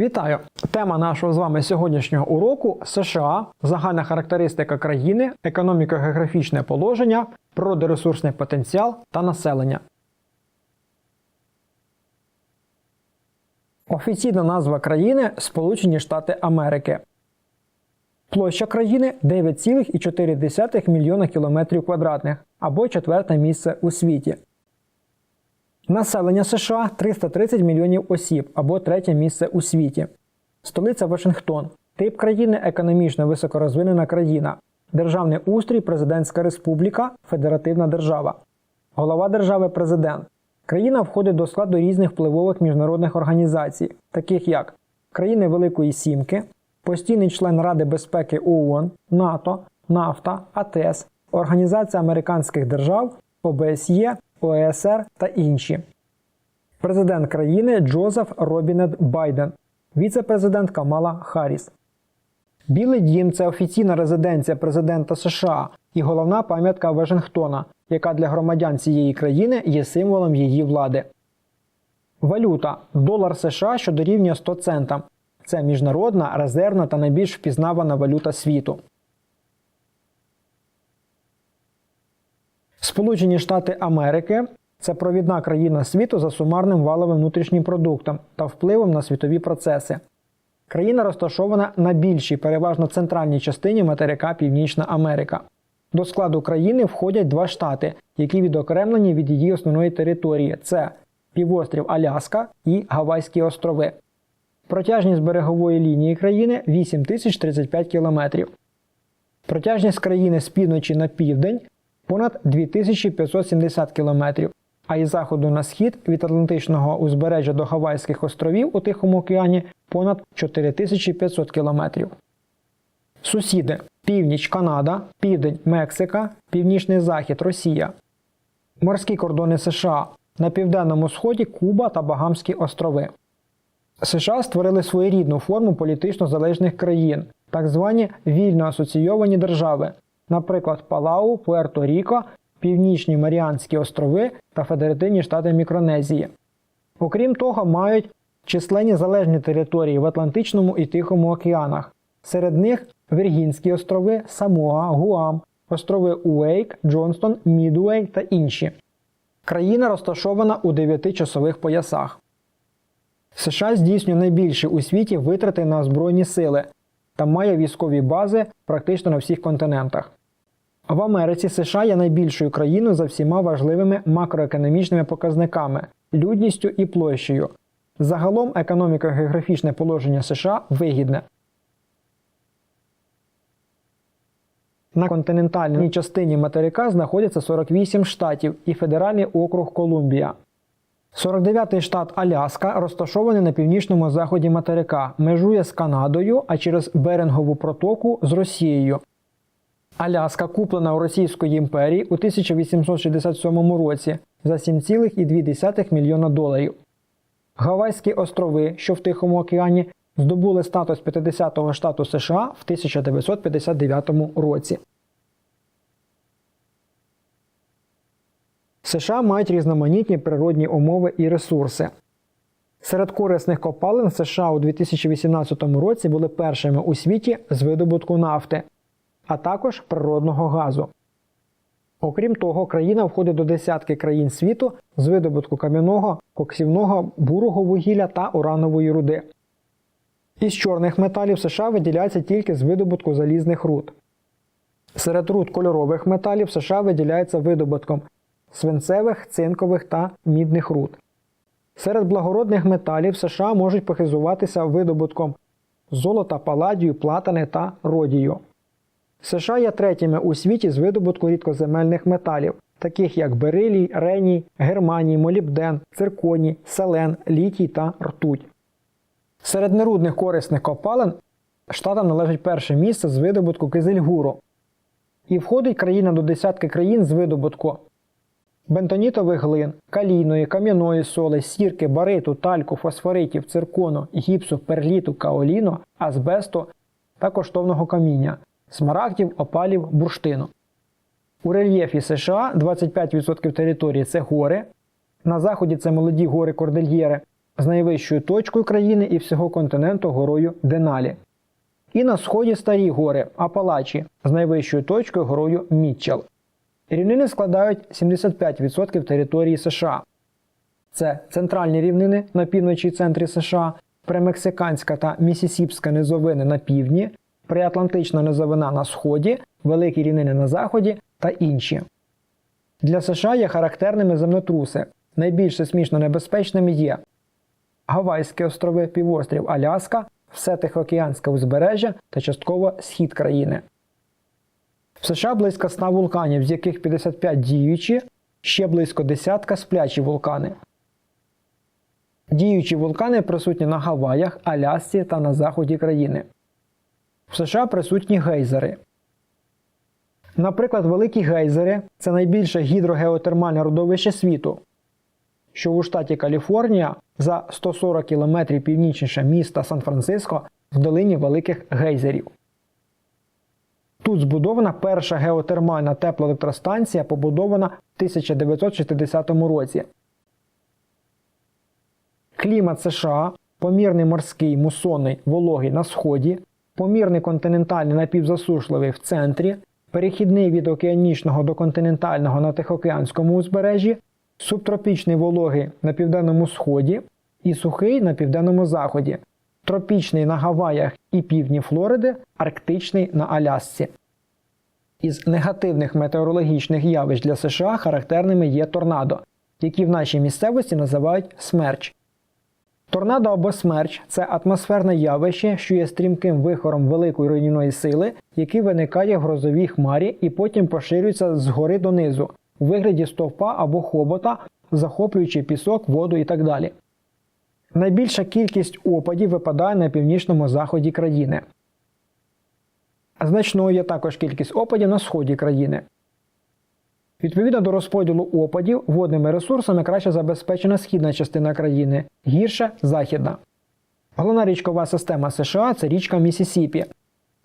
Вітаю! Тема нашого з вами сьогоднішнього уроку США, загальна характеристика країни, економіко-географічне положення, природоресурсний потенціал та населення. Офіційна назва країни Сполучені Штати Америки. Площа країни 9,4 мільйона кілометрів квадратних або четверте місце у світі. Населення США 330 мільйонів осіб або третє місце у світі. Столиця Вашингтон. Тип країни економічно високорозвинена країна. Державний устрій Президентська Республіка, Федеративна держава. Голова держави президент. Країна входить до складу різних впливових міжнародних організацій, таких як країни Великої Сімки, постійний член Ради безпеки ООН, НАТО, НАФТА, АТЕС, Організація американських держав, ОБСЄ, ОЕСР та інші. Президент країни Джозеф Робінет Байден, віце-президент Камала Харріс. Білий дім це офіційна резиденція президента США і головна пам'ятка Вашингтона, яка для громадян цієї країни є символом її влади. Валюта долар США, що дорівнює 100 центам. Це міжнародна, резервна та найбільш впізнавана валюта світу. Сполучені Штати Америки це провідна країна світу за сумарним валовим внутрішнім продуктом та впливом на світові процеси. Країна розташована на більшій, переважно центральній частині материка Північна Америка. До складу країни входять два штати, які відокремлені від її основної території: це півострів Аляска і Гавайські острови. Протяжність берегової лінії країни 8035 км. Протяжність країни з півночі на південь понад 2570 км, а із заходу на схід від Атлантичного узбережжя до Гавайських островів у Тихому океані понад 4500 км. Сусіди північ Канада, південь Мексика, північний захід Росія. Морські кордони США на південному сході Куба та Багамські острови. США створили своєрідну форму політично залежних країн, так звані вільно асоційовані держави, наприклад, Палау, Пуерто-Ріко, Північні Маріанські острови та Федеративні Штати Мікронезії. Окрім того, мають численні залежні території в Атлантичному і Тихому океанах. Серед них Віргінські острови, Самоа, Гуам, острови Уейк, Джонстон, Мідуей та інші. Країна розташована у дев'яти часових поясах. США здійснює найбільші у світі витрати на Збройні сили та має військові бази практично на всіх континентах. В Америці США є найбільшою країною за всіма важливими макроекономічними показниками, людністю і площею. Загалом економіко-географічне положення США вигідне. На континентальній частині материка знаходяться 48 штатів і федеральний округ Колумбія. 49-й штат Аляска розташований на північному заході материка, межує з Канадою, а через Берингову протоку з Росією. Аляска куплена у Російської імперії у 1867 році за 7,2 мільйона доларів. Гавайські острови, що в Тихому океані, здобули статус 50-го штату США в 1959 році. США мають різноманітні природні умови і ресурси. Серед корисних копалин США у 2018 році були першими у світі з видобутку нафти, а також природного газу. Окрім того, країна входить до десятки країн світу з видобутку кам'яного, коксівного, бурого вугілля та уранової руди. Із чорних металів США виділяється тільки з видобутку залізних руд. Серед руд кольорових металів США виділяється видобутком свинцевих, цинкових та мідних руд. Серед благородних металів США можуть похизуватися видобутком золота, паладію, платини та родію. США є третіми у світі з видобутку рідкоземельних металів, таких як берилій, реній, германій, молібден, цирконій, селен, літій та ртуть. Серед нерудних корисних копалин штатам належить перше місце з видобутку кизельгуру. І входить країна до десятки країн з видобутку бентонітових глин, калійної, кам'яної соли, сірки, бариту, тальку, фосфоритів, циркону, гіпсу, перліту, каоліну, азбесту та коштовного каміння, смарагдів, опалів, бурштину. У рельєфі США 25% території це гори. На заході це молоді гори Кордельєри, з найвищою точкою країни і всього континенту горою Деналі. І на сході старі гори Апалачі з найвищою точкою горою Мітчел. Рівнини складають 75% території США. Це центральні рівнини на півночі і центрі США, примексиканська та місісіпська низовини на півдні, приатлантична низовина на сході, великі рівнини на заході та інші. Для США є характерними землетруси. Найбільш сейсмічно небезпечними є Гавайські острови, півострів Аляска, все Тихоокеанське узбережжя та частково схід країни. В США близько 100 вулканів, з яких 55 діючі, ще близько десятка сплячі вулкани. Діючі вулкани присутні на Гаваях, Алясці та на заході країни. В США присутні гейзери. Наприклад, великі гейзери це найбільше гідрогеотермальне родовище світу, що у штаті Каліфорнія за 140 км північніше міста Сан-Франциско в долині великих гейзерів. Тут збудована перша геотермальна теплоелектростанція, побудована в 1960 році. Клімат США помірний морський, мусонний, вологий на сході, помірний континентальний напівзасушливий в центрі, перехідний від океанічного до континентального на Тихоокеанському узбережжі, субтропічний вологий на південному сході і сухий на південному заході, тропічний на Гаваях і півдні Флориди, арктичний на Алясці. Із негативних метеорологічних явищ для США характерними є торнадо, які в нашій місцевості називають смерч. Торнадо або смерч це атмосферне явище, що є стрімким вихором великої руйнівної сили, який виникає в грозовій хмарі і потім поширюється згори донизу у вигляді стовпа або хобота, захоплюючи пісок, воду і так далі. Найбільша кількість опадів випадає на північному заході країни. Значною є також кількість опадів на сході країни. Відповідно до розподілу опадів, водними ресурсами краще забезпечена східна частина країни, гірше західна. Головна річкова система США це річка Місісіпі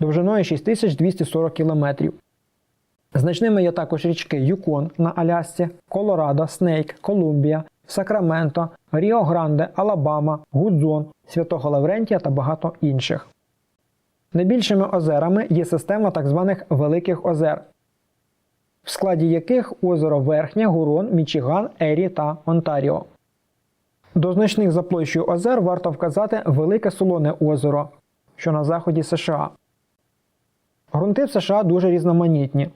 довжиною 6240 км. Значними є також річки Юкон на Алясці, Колорадо, Снейк, Колумбія, Сакраменто, Ріо Гранде, Алабама, Гудзон, Святого Лаврентія та багато інших. Найбільшими озерами є система так званих Великих озер, в складі яких озеро Верхнє, Гурон, Мічиган, Ері та Онтаріо. До значних за площею озер варто вказати Велике Солоне озеро, що на заході США. Грунти в США дуже різноманітні.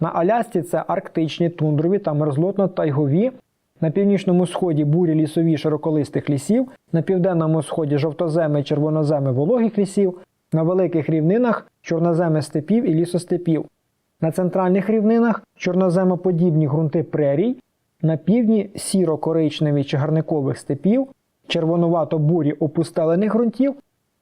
На Алясці це арктичні, тундрові та мерзлотно-тайгові, на північному сході бурі лісові широколистих лісів, на південному сході жовтоземи червоноземи вологих лісів, на великих рівнинах чорноземи степів і лісостепів, на центральних рівнинах чорноземоподібні ґрунти прерій, на півдні сіро-коричневі чагарникових степів, червонувато-бурі опустелених ґрунтів,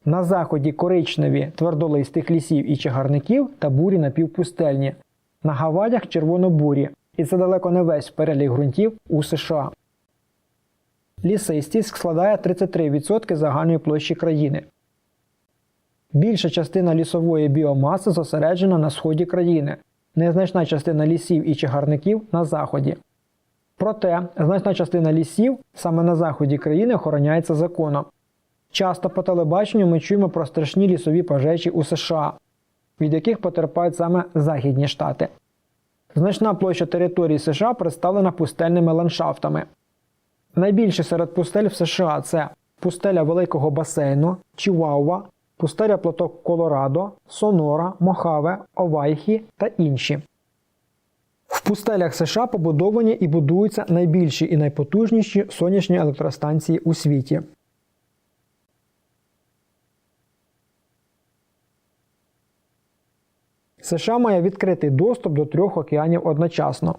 на заході коричневі твердолистих лісів і чагарників та бурі напівпустельні, на Гаваях червонобурі, і це далеко не весь перелік ґрунтів у США. Лісистість складає 33% загальної площі країни. Більша частина лісової біомаси зосереджена на сході країни, незначна частина лісів і чагарників на заході. Проте значна частина лісів саме на заході країни охороняється законом. Часто по телебаченню ми чуємо про страшні лісові пожежі у США, від яких потерпають саме західні штати. Значна площа території США представлена пустельними ландшафтами. Найбільші серед пустель в США це пустеля Великого басейну, Чіуауа, пустеля платок Колорадо, Сонора, Мохаве, Овайхі та інші. В пустелях США побудовані і будуються найбільші і найпотужніші сонячні електростанції у світі. США має відкритий доступ до трьох океанів одночасно.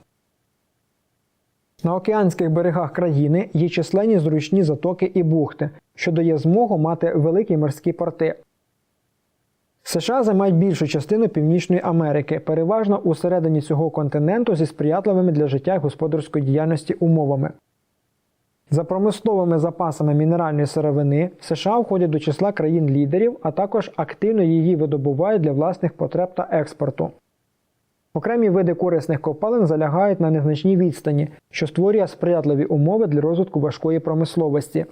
На океанських берегах країни є численні зручні затоки і бухти, що дає змогу мати великі морські порти. США займають більшу частину Північної Америки, переважно у середині цього континенту зі сприятливими для життя і господарської діяльності умовами. За промисловими запасами мінеральної сировини США входять до числа країн-лідерів, а також активно її видобувають для власних потреб та експорту. Окремі види корисних копалин залягають на незначній відстані, що створює сприятливі умови для розвитку важкої промисловості.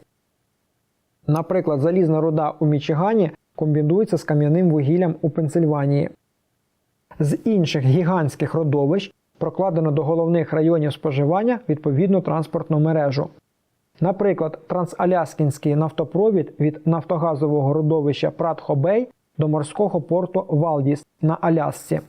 Наприклад, залізна руда у Мічигані комбінується з кам'яним вугіллям у Пенсильванії. З інших гігантських родовищ прокладено до головних районів споживання відповідну транспортну мережу. Наприклад, трансаляскінський нафтопровід від нафтогазового родовища Пратхобей до морського порту Валдіс на Алясці.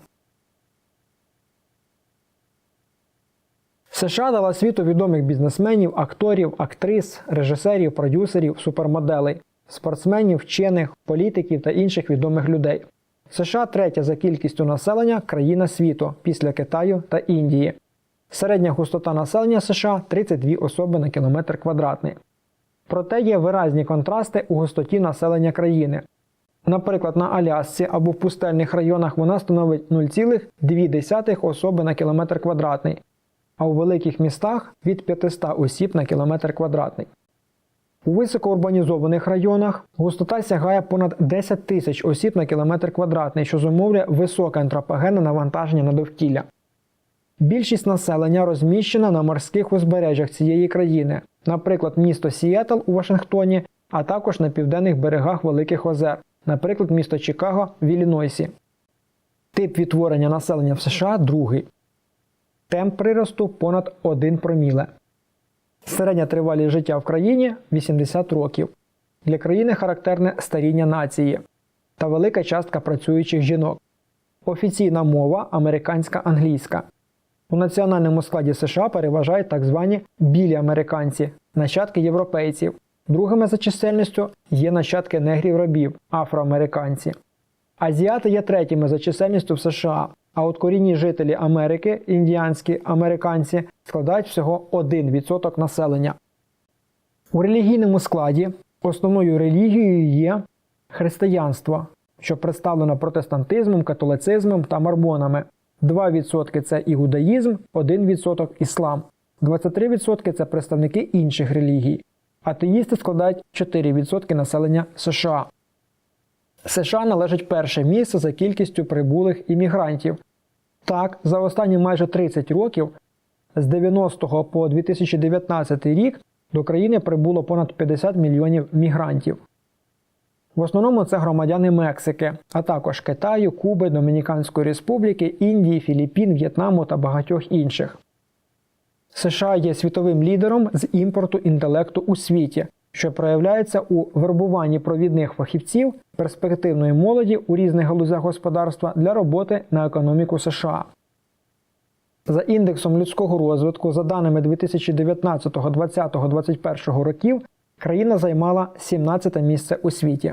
США дала світу відомих бізнесменів, акторів, актрис, режисерів, продюсерів, супермоделей, спортсменів, вчених, політиків та інших відомих людей. США третя за кількістю населення країна світу після Китаю та Індії. Середня густота населення США 32 особи на кілометр квадратний. Проте є виразні контрасти у густоті населення країни. Наприклад, на Алясці або в пустельних районах вона становить 0,2 особи на кілометр квадратний, а у великих містах від 500 осіб на кілометр квадратний. У високоурбанізованих районах густота сягає понад 10 тисяч осіб на кілометр квадратний, що зумовлює високе антропогенне навантаження на довкілля. Більшість населення розміщена на морських узбережжях цієї країни, наприклад, місто Сіетл у Вашингтоні, а також на південних берегах Великих Озер, наприклад, місто Чикаго в Іллінойсі. Тип відтворення населення в США другий. Темп приросту понад 1 проміле. Середня тривалість життя в країні 80 років. Для країни характерне старіння нації та велика частка працюючих жінок. Офіційна мова американська англійська. У національному складі США переважають так звані білі американці, нащадки європейців. Другими за чисельністю є нащадки негрів рабів, афроамериканці. Азіати є третіми за чисельністю в США, а от корінні жителі Америки, індіанські американці, складають всього 1% населення. У релігійному складі основною релігією є християнство, що представлено протестантизмом, католицизмом та марбонами. 2% це іудаїзм, 1% іслам, 23% це представники інших релігій. Атеїсти складають 4% населення США. США належить перше місце за кількістю прибулих іммігрантів. Так, за останні майже 30 років, з 90 по 2019 рік, до країни прибуло понад 50 мільйонів мігрантів. В основному це громадяни Мексики, а також Китаю, Куби, Домініканської Республіки, Індії, Філіппін, В'єтнаму та багатьох інших. США є світовим лідером з імпорту інтелекту у світі, що проявляється у вербуванні провідних фахівців перспективної молоді у різних галузях господарства для роботи на економіку США. За індексом людського розвитку, за даними 2019, 2020, 2021 років, країна займала 17 місце у світі.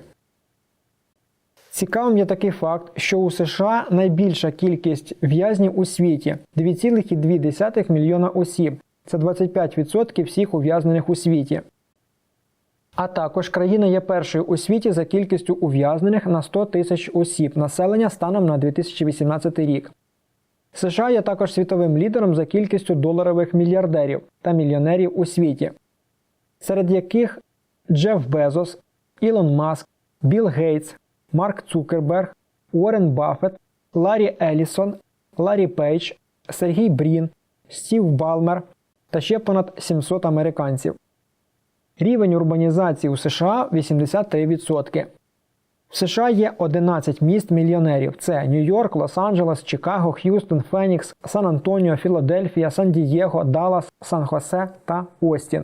Цікавим є такий факт, що у США найбільша кількість в'язнів у світі 2,2 мільйона осіб. Це 25% всіх ув'язнених у світі. А також країна є першою у світі за кількістю ув'язнених на 100 тисяч осіб населення станом на 2018 рік. США є також світовим лідером за кількістю доларових мільярдерів та мільйонерів у світі, серед яких Джеф Безос, Ілон Маск, Білл Гейтс, Марк Цукерберг, Уоррен Баффет, Ларі Елісон, Ларі Пейдж, Сергій Брін, Стів Балмер та ще понад 700 американців. Рівень урбанізації у США 83%. В США є 11 міст мільйонерів: це Нью-Йорк, Лос-Анджелес, Чикаго, Х'юстон, Фенікс, Сан-Антоніо, Філадельфія, Сан-Дієго, Даллас, Сан-Хосе та Остін.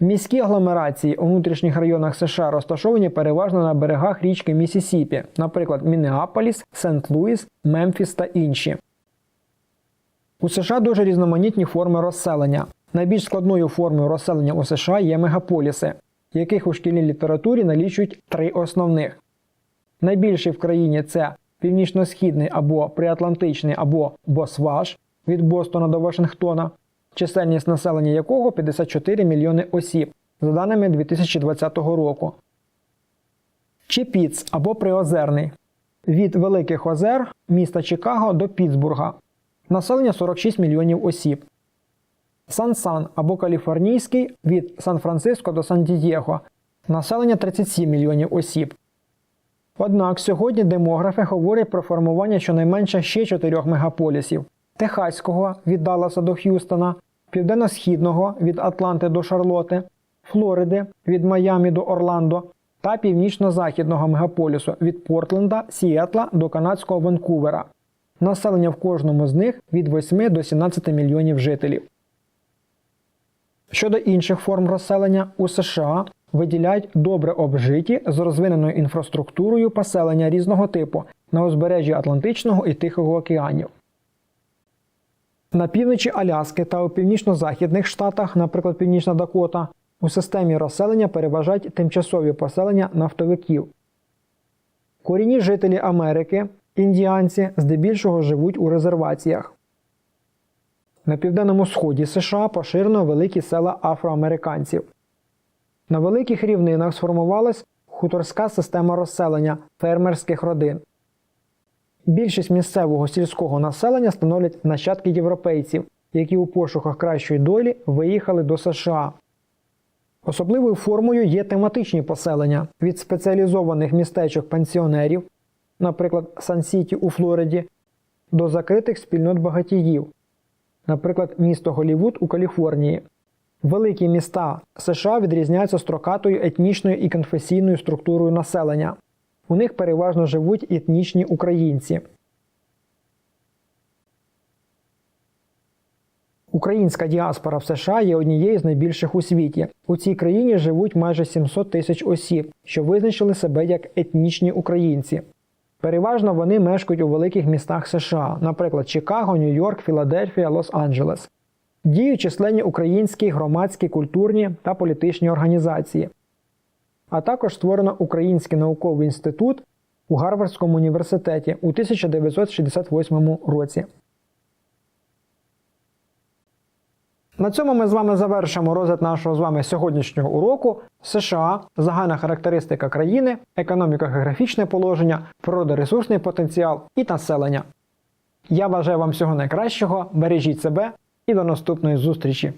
Міські агломерації у внутрішніх районах США розташовані переважно на берегах річки Місісіпі, наприклад, Міннеаполіс, Сент-Луіс, Мемфіс та інші. У США дуже різноманітні форми розселення. Найбільш складною формою розселення у США є мегаполіси, яких у шкільній літературі налічують три основних. Найбільший в країні це північно-східний або приатлантичний або Босваш від Бостона до Вашингтона, чисельність населення якого 54 мільйони осіб, за даними 2020 року. Чепіц або Приозерний від Великих Озер міста Чикаго до Пітсбурга. Населення 46 мільйонів осіб. Сан-Сан або Каліфорнійський від Сан-Франциско до Сан-Дієго. Населення 37 мільйонів осіб. Однак сьогодні демографи говорять про формування щонайменше ще чотирьох мегаполісів: Техаського від Далласа до Х'юстона, Південно-Східного від Атланти до Шарлоти, Флориди від Майамі до Орландо та північно-західного мегаполісу від Портленда, Сіетла до канадського Ванкувера. Населення в кожному з них від 8 до 17 мільйонів жителів. Щодо інших форм розселення у США виділяють добре обжиті з розвиненою інфраструктурою поселення різного типу на узбережжі Атлантичного і Тихого океанів. На півночі Аляски та у північно-західних штатах, наприклад, Північна Дакота, у системі розселення переважають тимчасові поселення нафтовиків. Корінні жителі Америки, індіанці, здебільшого живуть у резерваціях. На південному сході США поширено великі села афроамериканців. На великих рівнинах сформувалась хуторська система розселення фермерських родин. Більшість місцевого сільського населення становлять нащадки європейців, які у пошуках кращої долі виїхали до США. Особливою формою є тематичні поселення від спеціалізованих містечок пенсіонерів, наприклад, Сан-Сіті у Флориді, до закритих спільнот багатіїв, наприклад, місто Голівуд у Каліфорнії. Великі міста США відрізняються строкатою етнічною і конфесійною структурою населення. У них переважно живуть етнічні українці. Українська діаспора в США є однією з найбільших у світі. У цій країні живуть майже 700 тисяч осіб, що визначили себе як етнічні українці. Переважно вони мешкають у великих містах США, наприклад, Чикаго, Нью-Йорк, Філадельфія, Лос-Анджелес. Діють численні українські громадські, культурні та політичні організації. А також створено Український науковий інститут у Гарвардському університеті у 1968 році. На цьому ми з вами завершимо розгляд нашого з вами сьогоднішнього уроку США, загальна характеристика країни, економіко-географічне положення, природоресурсний потенціал і населення. Я бажаю вам всього найкращого, бережіть себе і до наступної зустрічі!